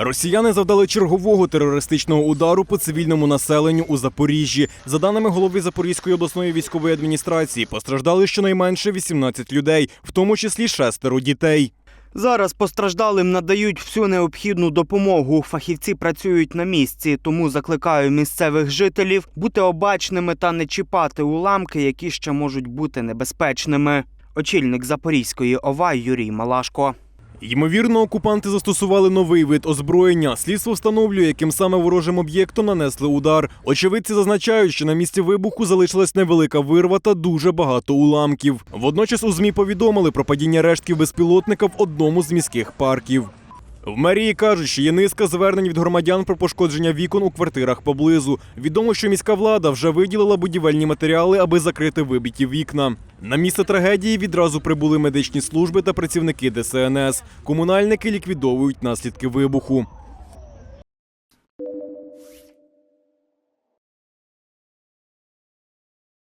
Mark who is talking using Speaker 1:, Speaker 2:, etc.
Speaker 1: Росіяни завдали чергового терористичного удару по цивільному населенню у Запоріжжі. За даними голови Запорізької обласної військової адміністрації, постраждали щонайменше 18 людей, в тому числі шестеро дітей.
Speaker 2: Зараз постраждалим надають всю необхідну допомогу. Фахівці працюють на місці, тому закликаю місцевих жителів бути обачними та не чіпати уламки, які ще можуть бути небезпечними. Очільник Запорізької ОВА Юрій Малашко.
Speaker 1: Ймовірно, окупанти застосували новий вид озброєння. Слідство встановлює, яким саме ворожим об'єктом нанесли удар. Очевидці зазначають, що на місці вибуху залишилась невелика вирва та дуже багато уламків. Водночас у змі повідомили про падіння рештків безпілотника в одному з міських парків. В мерії кажуть, що є низка звернень від громадян про пошкодження вікон у квартирах поблизу. Відомо, що міська влада вже виділила будівельні матеріали, аби закрити вибиті вікна. На місце трагедії відразу прибули медичні служби та працівники ДСНС. Комунальники ліквідовують наслідки вибуху.